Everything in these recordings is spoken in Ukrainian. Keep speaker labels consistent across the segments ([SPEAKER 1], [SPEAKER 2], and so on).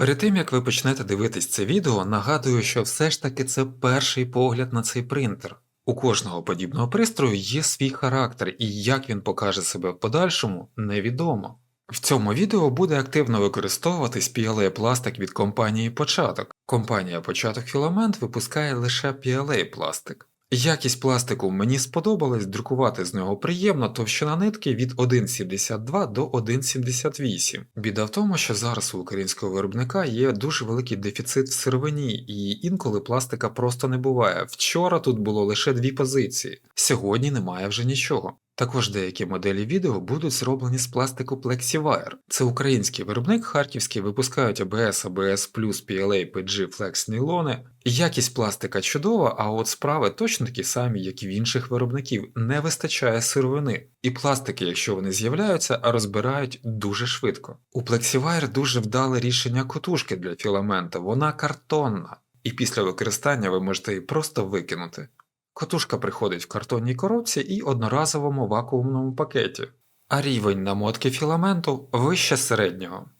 [SPEAKER 1] Перед тим як ви почнете дивитись це відео, нагадую, що все ж таки це перший погляд на цей принтер. У кожного подібного пристрою є свій характер, і як він покаже себе в подальшому, невідомо. В цьому відео буде активно використовуватись PLA пластик від компанії Початок. Компанія Початок Філамент випускає лише PLA пластик. Якість пластику мені сподобалась, друкувати з нього приємно, товщина нитки від 1,72 до 1,78. Біда в тому, що зараз у українського виробника є дуже великий дефіцит в сировині, і інколи пластика просто не буває. Вчора тут було лише дві позиції, сьогодні немає вже нічого. Також деякі моделі відео будуть зроблені з пластику Plexivire. Це український виробник харківський, випускають ABS, ABS+, PLA, PG, Flex нейлони. Якість пластика чудова, а от справи точно такі самі, як і в інших виробників. Не вистачає сировини. І пластики, якщо вони з'являються, розбирають дуже швидко. У Plexivire дуже вдале рішення котушки для філамента, вона картонна. І після використання ви можете її просто викинути. Котушка приходить в картонній коробці і одноразовому вакуумному пакеті, а рівень намотки філаменту вище середнього.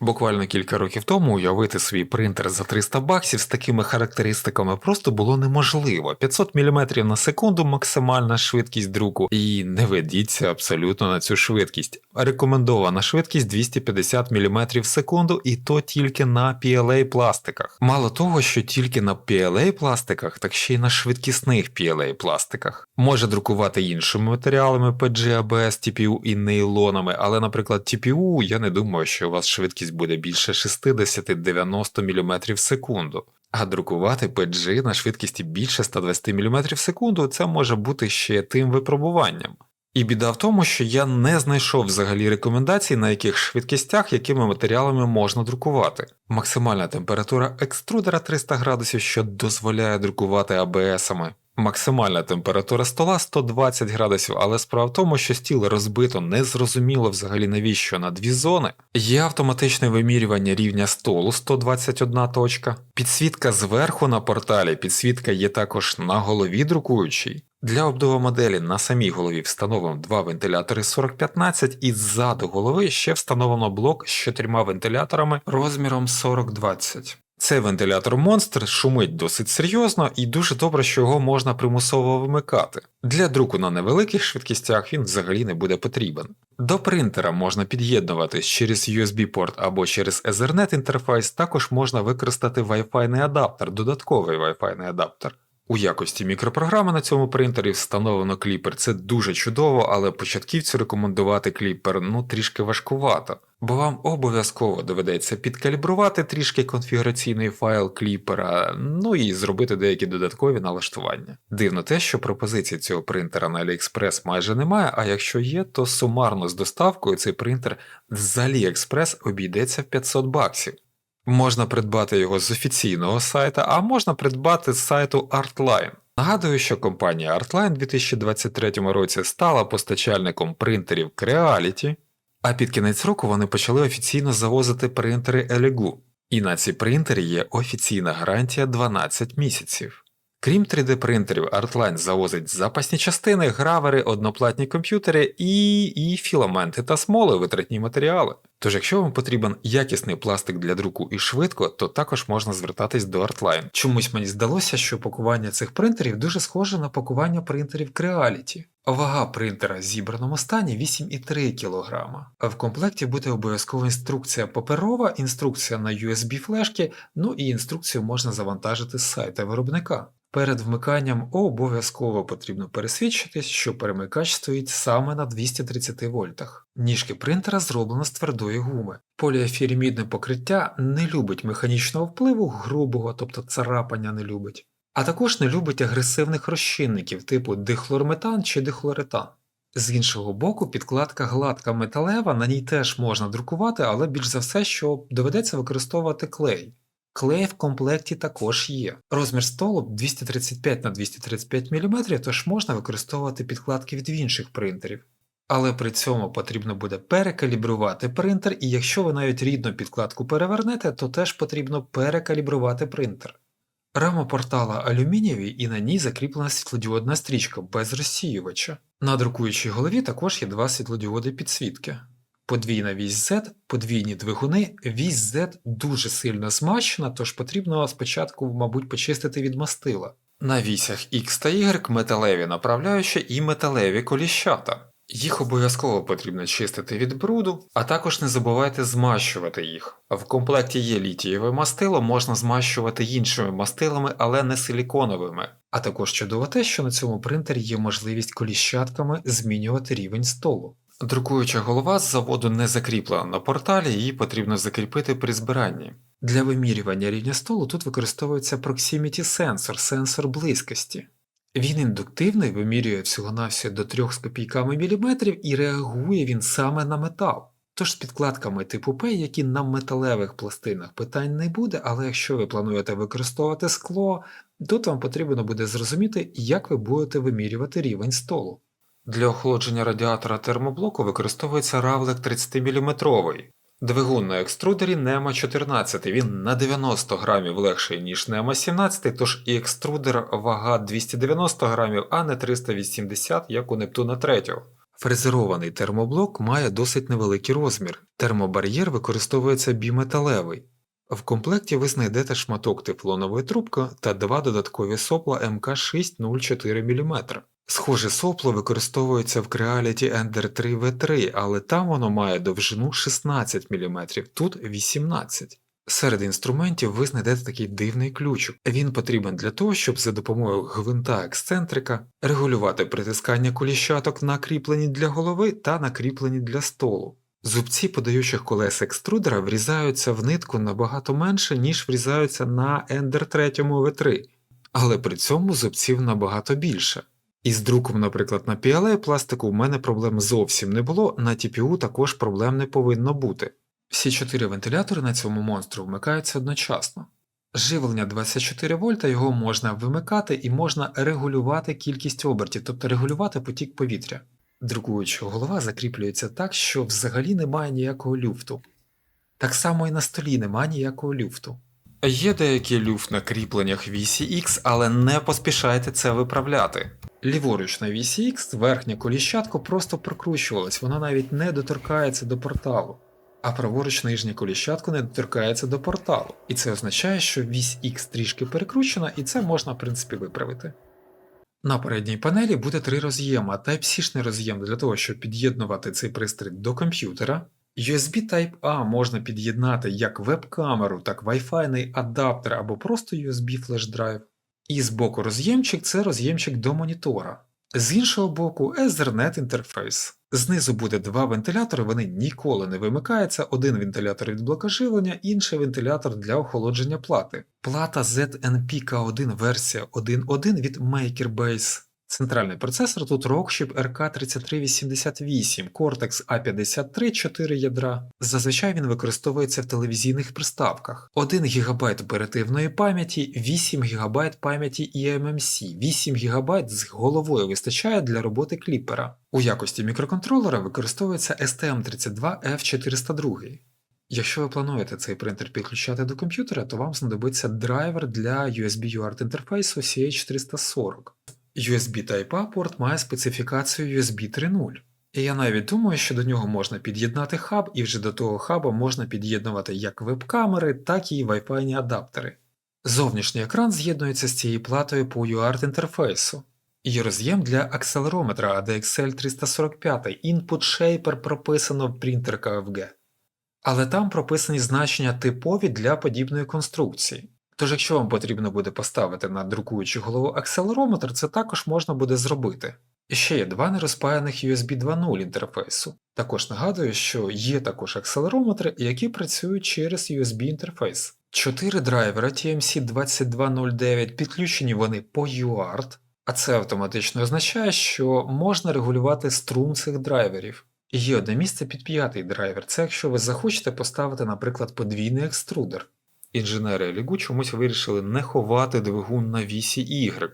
[SPEAKER 1] Буквально кілька років тому уявити свій принтер за 300 баксів з такими характеристиками просто було неможливо. 500 мм на секунду максимальна швидкість друку, і не ведіться абсолютно на цю швидкість. Рекомендована швидкість 250 мм в секунду, і то тільки на PLA пластиках. Мало того, що тільки на PLA пластиках, так ще й на швидкісних PLA пластиках. Може друкувати іншими матеріалами PG, ABS, TPU і нейлонами, але, наприклад, TPU я не думаю, що у вас швидкість буде більше 60-90 мм в секунду. А друкувати PG на швидкісті більше 120 мм в секунду це може бути ще тим випробуванням. І біда в тому, що я не знайшов взагалі рекомендацій, на яких швидкістях, якими матеріалами можна друкувати. Максимальна температура екструдера 300 градусів, що дозволяє друкувати АБСами. Максимальна температура стола 120 градусів, але справа в тому, що стіл розбито незрозуміло взагалі навіщо на дві зони. Є автоматичне вимірювання рівня столу 121 точка. Підсвітка зверху на порталі, підсвітка є також на голові друкуючій. Для обдува моделі на самій голові встановлено два вентилятори 4015 і ззаду голови ще встановлено блок з чотирма вентиляторами розміром 4020. Цей вентилятор монстр шумить досить серйозно і дуже добре, що його можна примусово вимикати. Для друку на невеликих швидкістях він взагалі не буде потрібен. До принтера можна під'єднуватись через USB-порт або через Ethernet інтерфейс, також можна використати Wi-Fi адаптер, додатковий Wi-Fi адаптер. У якості мікропрограми на цьому принтері встановлено кліпер. Це дуже чудово, але початківцю рекомендувати кліпер ну трішки важкувато, бо вам обов'язково доведеться підкалібрувати трішки конфігураційний файл кліпера, ну і зробити деякі додаткові налаштування. Дивно те, що пропозицій цього принтера на AliExpress майже немає, а якщо є, то сумарно з доставкою цей принтер з AliExpress обійдеться в 500 баксів. Можна придбати його з офіційного сайта, а можна придбати з сайту Artline. Нагадую, що компанія Artline у 2023 році стала постачальником принтерів Creality, а під кінець року вони почали офіційно завозити принтери Elegoo. І на ці принтери є офіційна гарантія 12 місяців. Крім 3D принтерів, Artline завозить запасні частини, гравери, одноплатні комп'ютери і, і філаменти та смоли, витратні матеріали. Тож, якщо вам потрібен якісний пластик для друку і швидко, то також можна звертатись до Artline. Чомусь мені здалося, що пакування цих принтерів дуже схоже на пакування принтерів Creality. Вага принтера в зібраному стані 8,3 кг. А в комплекті буде обов'язкова інструкція паперова, інструкція на USB флешки, ну і інструкцію можна завантажити з сайта виробника. Перед вмиканням обов'язково потрібно пересвідчитись, що перемикач стоїть саме на 230 вольтах. Ніжки принтера зроблено з твердої гуми. Поліефіремідне покриття не любить механічного впливу грубого, тобто царапання не любить, а також не любить агресивних розчинників типу дихлорметан чи дихлоретан. З іншого боку, підкладка гладка металева, на ній теж можна друкувати, але більш за все, що доведеться використовувати клей. Клей в комплекті також є. Розмір столу 235 на 235 мм, тож можна використовувати підкладки від інших принтерів. Але при цьому потрібно буде перекалібрувати принтер, і якщо ви навіть рідну підкладку перевернете, то теж потрібно перекалібрувати принтер. Рама портала алюмінієві і на ній закріплена світлодіодна стрічка без розсіювача. На друкуючій голові також є два світлодіоди підсвітки. Подвійна вісь Z, подвійні двигуни, вісь Z дуже сильно змащена, тож потрібно спочатку, мабуть, почистити від мастила. На вісях X та Y металеві направляючі і металеві коліщата. Їх обов'язково потрібно чистити від бруду, а також не забувайте змащувати їх. В комплекті є літієве мастило, можна змащувати іншими мастилами, але не силіконовими. А також чудово те, що на цьому принтері є можливість коліщатками змінювати рівень столу. Друкуюча голова з заводу не закріплена на порталі, її потрібно закріпити при збиранні. Для вимірювання рівня столу тут використовується Proximity Sensor, сенсор близькості. Він індуктивний, вимірює всього-навсього до 3 з копійками міліметрів і реагує він саме на метал. Тож з підкладками типу P, які на металевих пластинах питань не буде, але якщо ви плануєте використовувати скло, тут вам потрібно буде зрозуміти, як ви будете вимірювати рівень столу. Для охолодження радіатора термоблоку використовується равлик 30-мм. Двигун на екструдері NEMA 14, він на 90 грамів легший, ніж NEMA 17, тож і екструдер вага 290 грамів, а не 380, як у Нептуна 3. Фрезерований термоблок має досить невеликий розмір. Термобар'єр використовується біметалевий. В комплекті ви знайдете шматок тефлонової трубки та два додаткові сопла МК604 мм. Схоже сопло використовується в Creality Ender 3 V3, але там воно має довжину 16 мм, тут 18 Серед інструментів ви знайдете такий дивний ключик. Він потрібен для того, щоб за допомогою гвинта ексцентрика регулювати притискання коліщаток на кріплені для голови та на кріплені для столу. Зубці подаючих колес екструдера врізаються в нитку набагато менше, ніж врізаються на Ender 3 V3, але при цьому зубців набагато більше. Із друком, наприклад, на PLA пластику у мене проблем зовсім не було, на TPU також проблем не повинно бути. Всі чотири вентилятори на цьому монстру вмикаються одночасно. Живлення 24 вольта його можна вимикати і можна регулювати кількість обертів, тобто регулювати потік повітря. Друкуюча голова закріплюється так, що взагалі немає ніякого люфту. Так само і на столі немає ніякого люфту. Є деякий люфт на кріпленнях вісі X, але не поспішайте це виправляти. Ліворуч на вісі X верхня коліщатко просто прокручувалась, вона навіть не доторкається до порталу. А праворуч нижня коліщатко не доторкається до порталу. І це означає, що вісь X трішки перекручена, і це можна в принципі виправити. На передній панелі буде три роз'єми, Type-C роз'єм для того, щоб під'єднувати цей пристрій до комп'ютера. USB Type-A можна під'єднати як веб-камеру, так Wi-Fi адаптер або просто USB флеш-драйв. І з боку роз'ємчик це роз'ємчик до монітора. З іншого боку, Ethernet інтерфейс. Знизу буде два вентилятори, вони ніколи не вимикаються, один вентилятор від блока живлення, інший вентилятор для охолодження плати. Плата ZNP-K1 версія 1.1 від MakerBase. Центральний процесор тут Rockchip RK3388, Cortex A53 4 ядра. Зазвичай він використовується в телевізійних приставках. 1 ГБ оперативної пам'яті, 8 ГБ пам'яті eMMC, 8 ГБ з головою вистачає для роботи кліпера. У якості мікроконтролера використовується STM32F402. Якщо ви плануєте цей принтер підключати до комп'ютера, то вам знадобиться драйвер для USB UART інтерфейсу CH340. USB Type-A порт має специфікацію USB 3.0. І я навіть думаю, що до нього можна під'єднати хаб, і вже до того хаба можна під'єднувати як веб-камери, так і Wi-Fi адаптери. Зовнішній екран з'єднується з цією платою по UART інтерфейсу. І роз'єм для акселерометра ADXL 345 Input Shaper прописано в принтер KFG. Але там прописані значення типові для подібної конструкції. Тож, якщо вам потрібно буде поставити на друкуючу голову акселерометр, це також можна буде зробити. І ще є два нерозпаяних USB 2.0 інтерфейсу. Також нагадую, що є також акселерометри, які працюють через USB інтерфейс. Чотири драйвера TMC 2209 підключені вони по UART, а це автоматично означає, що можна регулювати струм цих драйверів. І є одне місце під п'ятий драйвер, це якщо ви захочете поставити, наприклад, подвійний екструдер. Інженери Лігу чомусь вирішили не ховати двигун на вісі Y.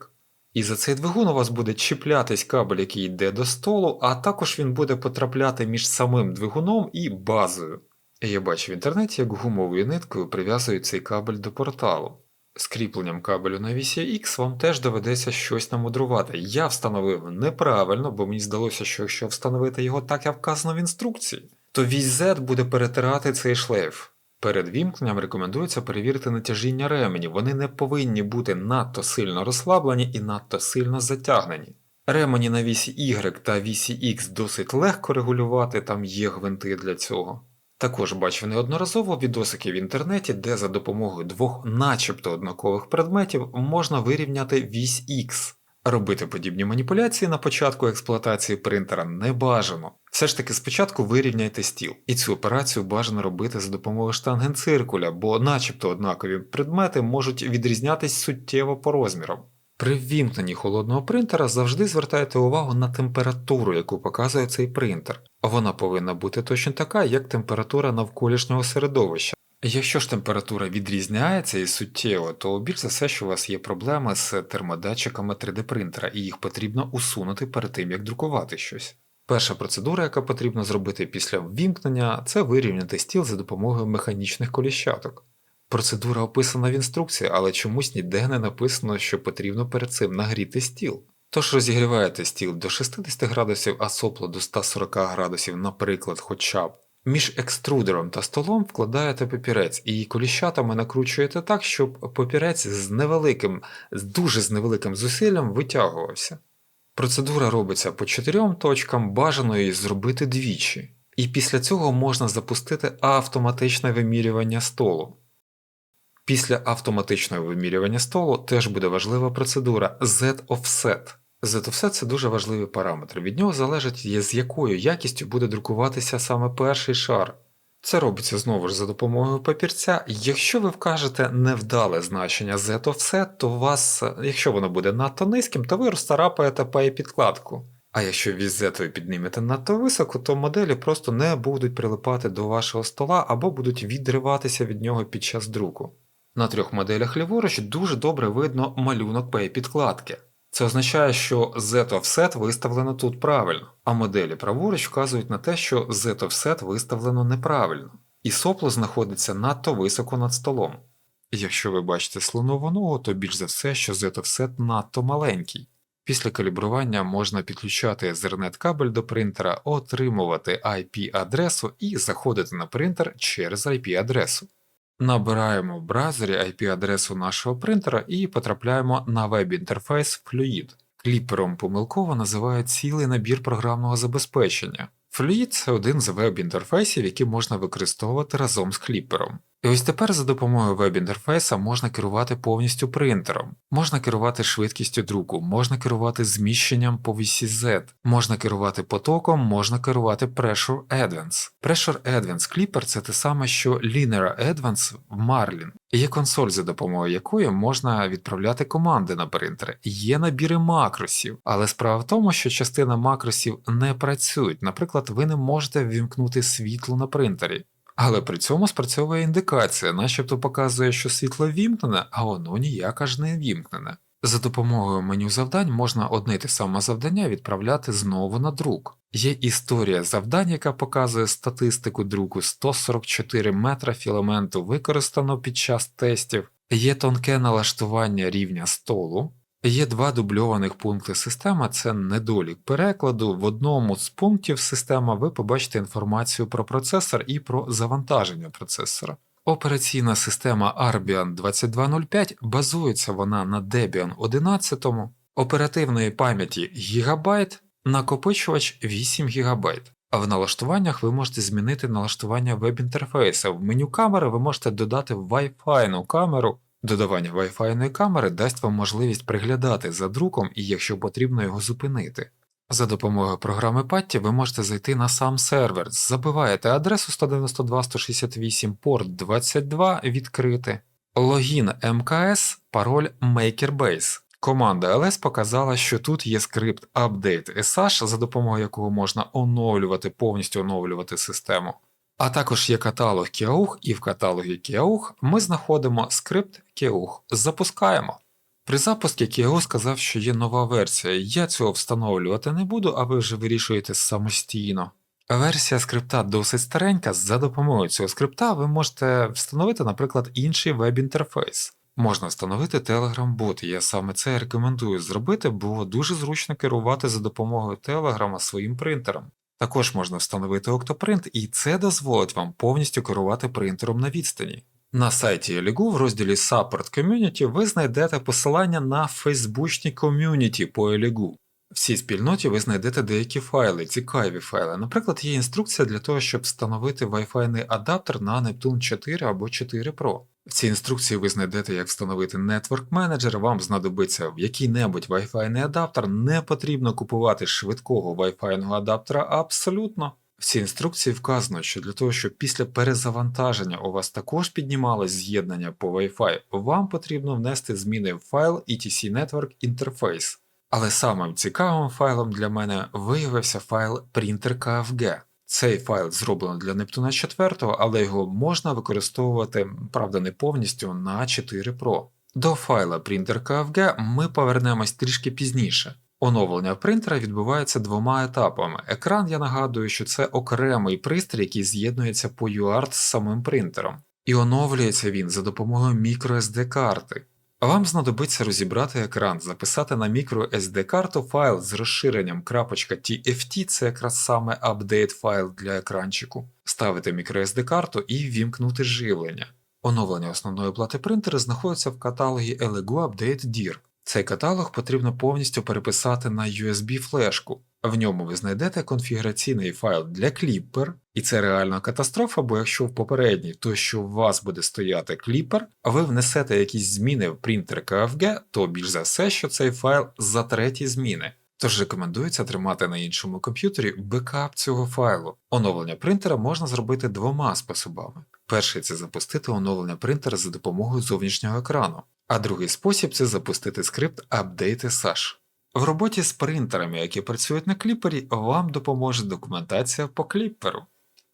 [SPEAKER 1] І за цей двигун у вас буде чіплятись кабель, який йде до столу, а також він буде потрапляти між самим двигуном і базою. Я бачу в інтернеті, як гумовою ниткою прив'язують цей кабель до порталу. З кріпленням кабелю на вісі X вам теж доведеться щось намудрувати. Я встановив неправильно, бо мені здалося, що якщо встановити його так, як вказано в інструкції, то вісь Z буде перетирати цей шлейф. Перед вімкненням рекомендується перевірити натяжіння ременів, вони не повинні бути надто сильно розслаблені і надто сильно затягнені. Ремені на вісі Y та вісі X досить легко регулювати, там є гвинти для цього. Також бачив неодноразово відосики в інтернеті, де за допомогою двох начебто однакових предметів можна вирівняти вісь X. Робити подібні маніпуляції на початку експлуатації принтера не бажано. Все ж таки спочатку вирівняйте стіл, і цю операцію бажано робити за допомогою штангенциркуля, бо начебто однакові предмети можуть відрізнятись суттєво по розмірам. При ввімкненні холодного принтера завжди звертайте увагу на температуру, яку показує цей принтер. Вона повинна бути точно така, як температура навколишнього середовища. Якщо ж температура відрізняється і суттєво, то більш за все, що у вас є проблеми з термодатчиками 3D принтера, і їх потрібно усунути перед тим, як друкувати щось. Перша процедура, яка потрібно зробити після ввімкнення, це вирівняти стіл за допомогою механічних коліщаток. Процедура описана в інструкції, але чомусь ніде не написано, що потрібно перед цим нагріти стіл. Тож розігріваєте стіл до 60 градусів, а сопло до 140 градусів, наприклад, хоча б. Між екструдером та столом вкладаєте папірець і коліщатами накручуєте так, щоб папірець з невеликим, з дуже з невеликим зусиллям витягувався. Процедура робиться по чотирьом точкам, бажано її зробити двічі. І після цього можна запустити автоматичне вимірювання столу. Після автоматичного вимірювання столу теж буде важлива процедура Z-offset. Z-offset – це дуже важливий параметр. Від нього залежить, з якою якістю буде друкуватися саме перший шар. Це робиться знову ж за допомогою папірця. Якщо ви вкажете невдале значення Z-offset, то вас, якщо воно буде надто низьким, то ви розтарапаєте пай підкладку. А якщо віз Z ви піднімете надто високо, то моделі просто не будуть прилипати до вашого стола або будуть відриватися від нього під час друку. На трьох моделях ліворуч дуже добре видно малюнок пей підкладки. Це означає, що Z-offset виставлено тут правильно, а моделі праворуч вказують на те, що Z-offset виставлено неправильно, і сопло знаходиться надто високо над столом. Якщо ви бачите слонову ногу, то більш за все, що Z-offset надто маленький. Після калібрування можна підключати Ethernet кабель до принтера, отримувати IP-адресу і заходити на принтер через IP-адресу. Набираємо в браузері IP-адресу нашого принтера і потрапляємо на веб-інтерфейс Fluid. Кліпером помилково називають цілий набір програмного забезпечення. Fluid – це один з веб-інтерфейсів, які можна використовувати разом з кліпером. І ось тепер за допомогою веб-інтерфейса можна керувати повністю принтером, можна керувати швидкістю друку, можна керувати зміщенням по вісі Z, можна керувати потоком, можна керувати Pressure Advance. Pressure Advance Clipper це те саме, що Linear Advance в Marlin. Є консоль, за допомогою якої можна відправляти команди на принтер. Є набіри макросів, але справа в тому, що частина макросів не працюють. Наприклад, ви не можете ввімкнути світло на принтері. Але при цьому спрацьовує індикація, начебто показує, що світло вімкнене, а воно ніяк аж не вімкнене. За допомогою меню завдань можна одне й те саме завдання відправляти знову на друк. Є історія завдань, яка показує статистику друку 144 метра філаменту використано під час тестів, є тонке налаштування рівня столу, Є два дубльованих пункти системи, це недолік перекладу. В одному з пунктів система ви побачите інформацію про процесор і про завантаження процесора. Операційна система Arbian 2205 базується вона на Debian 11, оперативної пам'яті ГБ, накопичувач 8 ГБ. А в налаштуваннях ви можете змінити налаштування веб-інтерфейса. В меню камери ви можете додати Wi-Fi камеру. Додавання Wi-Fi камери дасть вам можливість приглядати за друком і якщо потрібно його зупинити. За допомогою програми Patty ви можете зайти на сам сервер, забиваєте адресу 192.168 порт 22 відкрити, логін МКС, пароль MakerBase. Команда LS показала, що тут є скрипт Update SH, за допомогою якого можна оновлювати, повністю оновлювати систему. А також є каталог Kiauch, і в каталогі Kiauch ми знаходимо скрипт Kiauch. Запускаємо. При запуску Kiauch сказав, що є нова версія. Я цього встановлювати не буду, а ви вже вирішуєте самостійно. Версія скрипта досить старенька, за допомогою цього скрипта ви можете встановити, наприклад, інший веб-інтерфейс. Можна встановити Telegram-бот, я саме це рекомендую зробити, бо дуже зручно керувати за допомогою Telegram своїм принтером. Також можна встановити Octoprint, і це дозволить вам повністю керувати принтером на відстані. На сайті Eligu в розділі Support Community ви знайдете посилання на фейсбучні ком'юніті по Eligu. В цій спільноті ви знайдете деякі файли, цікаві файли. Наприклад, є інструкція для того, щоб встановити Wi-Fi адаптер на Neptune 4 або 4 Pro. В цій інструкції ви знайдете, як встановити Network Manager, вам знадобиться який-небудь Wi-Fi адаптер, не потрібно купувати швидкого Wi-Fi адаптера абсолютно. В цій інструкції вказано, що для того, щоб після перезавантаження у вас також піднімалось з'єднання по Wi-Fi, вам потрібно внести зміни в файл ETC Network Interface. Але самим цікавим файлом для мене виявився файл printer.kfg. Цей файл зроблено для Нептуна 4, але його можна використовувати, правда, не повністю на 4 Pro. До файла printer.kfg ми повернемось трішки пізніше. Оновлення принтера відбувається двома етапами. Екран, я нагадую, що це окремий пристрій, який з'єднується по UART з самим принтером. І оновлюється він за допомогою microSD карти. Вам знадобиться розібрати екран, записати на microSD карту файл з розширенням .tft, це якраз саме апдейт файл для екранчику, ставити microSD карту і ввімкнути живлення. Оновлення основної плати принтера знаходиться в каталогі Elego Update DIR. Цей каталог потрібно повністю переписати на USB флешку. В ньому ви знайдете конфігураційний файл для Clipper, і це реальна катастрофа, бо якщо в попередній, то що у вас буде стояти Clipper, а ви внесете якісь зміни в принтер KFG, то більш за все, що цей файл за треті зміни. Тож рекомендується тримати на іншому комп'ютері бекап цього файлу. Оновлення принтера можна зробити двома способами. Перший це запустити оновлення принтера за допомогою зовнішнього екрану, а другий спосіб це запустити скрипт update.sh. В роботі з принтерами, які працюють на кліпері, вам допоможе документація по кліперу.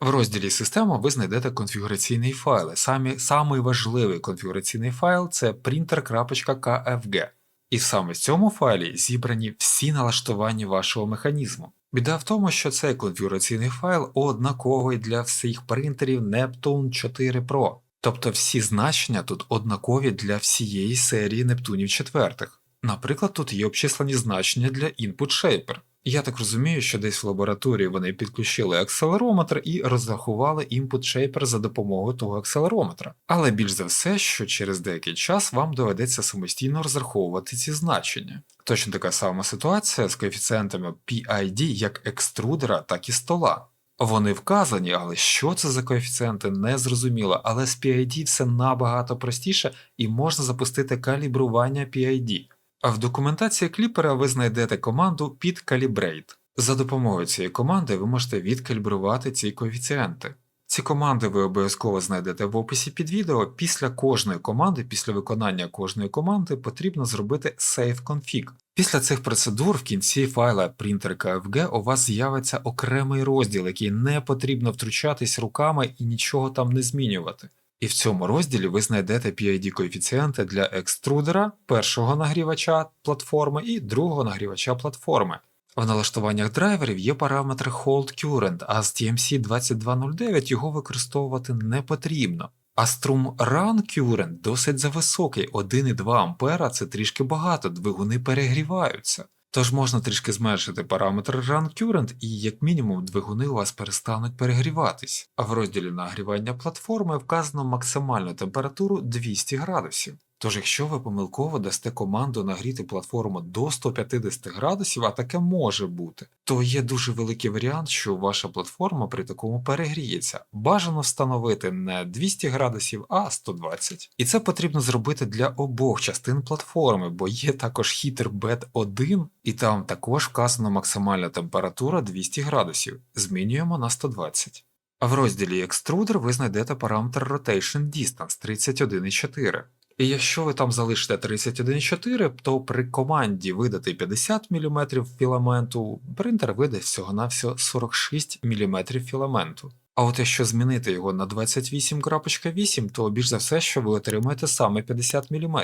[SPEAKER 1] В розділі Система ви знайдете конфігураційні файли. Самі, Самий важливий конфігураційний файл це printer.kfg. І саме в цьому файлі зібрані всі налаштування вашого механізму. Біда в тому, що цей конфігураційний файл однаковий для всіх принтерів Neptune 4 Pro, тобто всі значення тут однакові для всієї серії Нептунів 4. Наприклад, тут є обчислені значення для Input Shaper. Я так розумію, що десь в лабораторії вони підключили акселерометр і розрахували Input Shaper за допомогою того акселерометра. Але більш за все, що через деякий час вам доведеться самостійно розраховувати ці значення. Точно така сама ситуація з коефіцієнтами PID як екструдера, так і стола. Вони вказані, але що це за коефіцієнти, не зрозуміло, але з PID все набагато простіше і можна запустити калібрування PID. А в документації кліпера ви знайдете команду PitCalibrate. За допомогою цієї команди ви можете відкалібрувати ці коефіцієнти. Ці команди ви обов'язково знайдете в описі під відео. Після кожної команди, після виконання кожної команди потрібно зробити Save Config. Після цих процедур в кінці файла printer.kfg у вас з'явиться окремий розділ, який не потрібно втручатись руками і нічого там не змінювати. І в цьому розділі ви знайдете PID коефіцієнти для екструдера, першого нагрівача платформи і другого нагрівача платформи. В налаштуваннях драйверів є параметр Hold Current, а з TMC 2209 його використовувати не потрібно. А струм Run Current досить зависокий, 1,2 А це трішки багато, двигуни перегріваються. Тож можна трішки зменшити параметр Run Current і, як мінімум, двигуни у вас перестануть перегріватись. А в розділі нагрівання платформи вказано максимальну температуру 200 градусів. Тож, якщо ви помилково дасте команду нагріти платформу до 150 градусів, а таке може бути, то є дуже великий варіант, що ваша платформа при такому перегріється. Бажано встановити не 200 градусів, а 120. І це потрібно зробити для обох частин платформи, бо є також хітер bed 1, і там також вказано максимальна температура 200 градусів. Змінюємо на 120. А в розділі Extruder ви знайдете параметр Rotation Distance 31,4. І якщо ви там залишите 31,4, то при команді видати 50 мм філаменту, принтер видасть всього-навсього 46 мм філаменту. А от якщо змінити його на 28.8, то більш за все, що ви отримаєте саме 50 мм.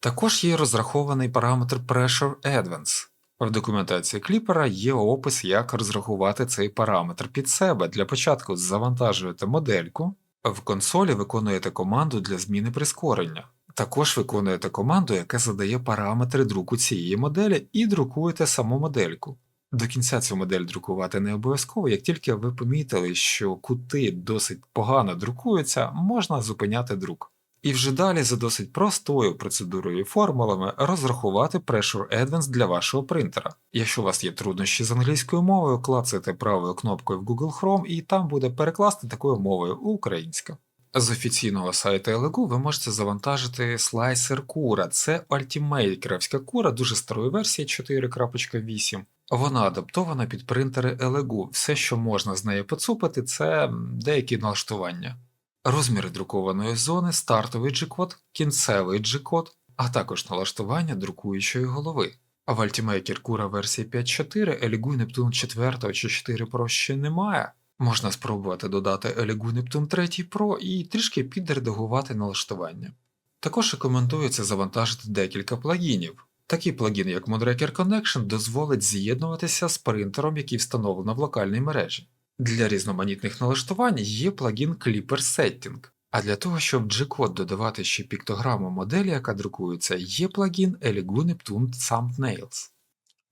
[SPEAKER 1] Також є розрахований параметр Pressure Advance. В документації кліпера є опис, як розрахувати цей параметр під себе. Для початку завантажуєте модельку. В консолі виконуєте команду для зміни прискорення. Також виконуєте команду, яка задає параметри друку цієї моделі, і друкуєте саму модельку. До кінця цю модель друкувати не обов'язково, як тільки ви помітили, що кути досить погано друкуються, можна зупиняти друк. І вже далі за досить простою процедурою і формулами розрахувати Pressure Advance для вашого принтера. Якщо у вас є труднощі з англійською мовою, клацайте правою кнопкою в Google Chrome і там буде перекласти такою мовою українська. З офіційного сайту LEGO ви можете завантажити слайсер Кура. Це ультімейкерівська кура, дуже старої версії 4.8. Вона адаптована під принтери LEGO. Все, що можна з нею поцупити, це деякі налаштування. Розміри друкованої зони, стартовий G-код, кінцевий G-код, а також налаштування друкуючої голови. А в Ultimaker Cura версії 5.4 Elegoo Neptune 4 чи 4 Pro ще немає. Можна спробувати додати Elegoo Neptune 3 Pro і трішки підредагувати налаштування. Також рекомендується завантажити декілька плагінів. Такий плагін, як Moonraker Connection, дозволить з'єднуватися з принтером, який встановлено в локальній мережі. Для різноманітних налаштувань є плагін Clipper Setting, а для того, щоб G-код додавати ще піктограму моделі, яка друкується, є плагін Neptune Thumbnails.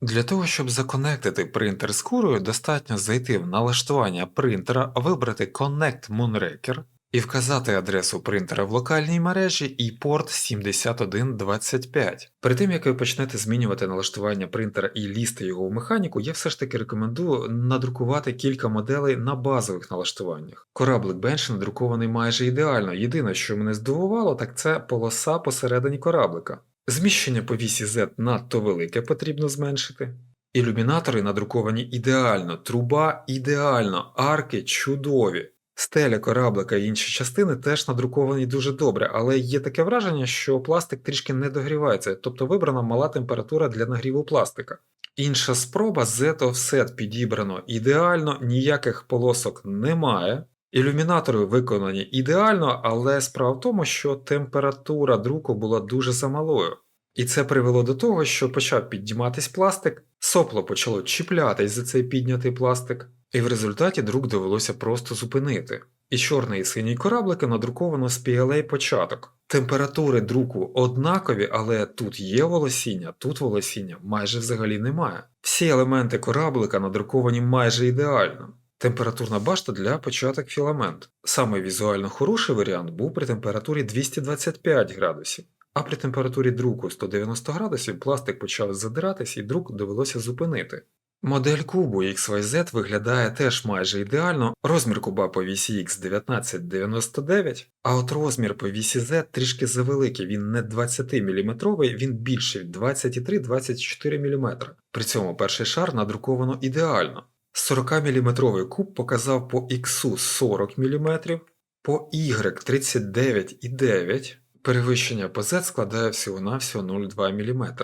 [SPEAKER 1] Для того, щоб законектити принтер з курою, достатньо зайти в налаштування принтера, вибрати Connect Moonraker і вказати адресу принтера в локальній мережі і порт 7125. Перед тим як ви почнете змінювати налаштування принтера і лізти його в механіку, я все ж таки рекомендую надрукувати кілька моделей на базових налаштуваннях. Кораблик Бенші надрукований майже ідеально. Єдине, що мене здивувало, так це полоса посередині кораблика. Зміщення по вісі Z надто велике потрібно зменшити. Ілюмінатори надруковані ідеально, труба ідеально, арки чудові. Стеля кораблика і інші частини теж надруковані дуже добре, але є таке враження, що пластик трішки не догрівається, тобто вибрана мала температура для нагріву пластика. Інша спроба Z Offset підібрано ідеально, ніяких полосок немає. Ілюмінатори виконані ідеально, але справа в тому, що температура друку була дуже замалою. І це привело до того, що почав підніматись пластик, сопло почало чіплятись за цей піднятий пластик, і в результаті друк довелося просто зупинити. І чорний і синій кораблики надруковано з PLA початок. Температури друку однакові, але тут є волосіння, тут волосіння майже взагалі немає. Всі елементи кораблика надруковані майже ідеально. Температурна башта для початок філамент. Саме візуально хороший варіант був при температурі 225 градусів, а при температурі друку 190 градусів пластик почав задиратись і друк довелося зупинити. Модель кубу XYZ виглядає теж майже ідеально, розмір куба по вісі X 1999, а от розмір по вісі Z трішки завеликий, він не 20 мм, він більший 23-24 мм. При цьому перший шар надруковано ідеально. 40-мм куб показав по X 40 мм, по Y 39,9 перевищення по Z складає всього-навсього 0,2 мм.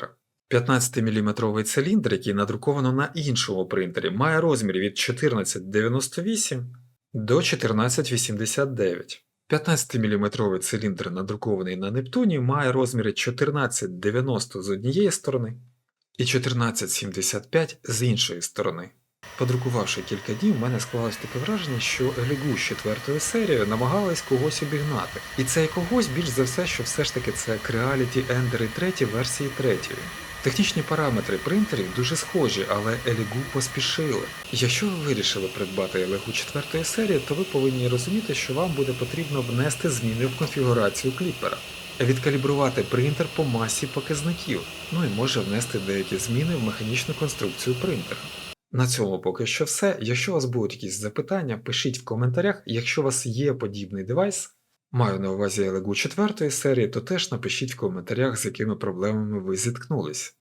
[SPEAKER 1] 15-мм циліндр, який надруковано на іншому принтері, має розмір від 1498 до 1489. 15-мм циліндр, надрукований на Нептуні, має розміри 1490 з однієї сторони і 1475 з іншої сторони. Подрукувавши кілька днів, в мене склалось таке враження, що Елігу з четвертою серією намагались когось обігнати. І цей когось більш за все, що все ж таки це Creality Ender 3 версії 3. Технічні параметри принтерів дуже схожі, але Елігу поспішили. Якщо ви вирішили придбати Елігу 4 серії, то ви повинні розуміти, що вам буде потрібно внести зміни в конфігурацію кліпера, відкалібрувати принтер по масі показників, ну і може внести деякі зміни в механічну конструкцію принтера. На цьому поки що все. Якщо у вас будуть якісь запитання, пишіть в коментарях. Якщо у вас є подібний девайс, маю на увазі легу четвертої серії, то теж напишіть в коментарях, з якими проблемами ви зіткнулись.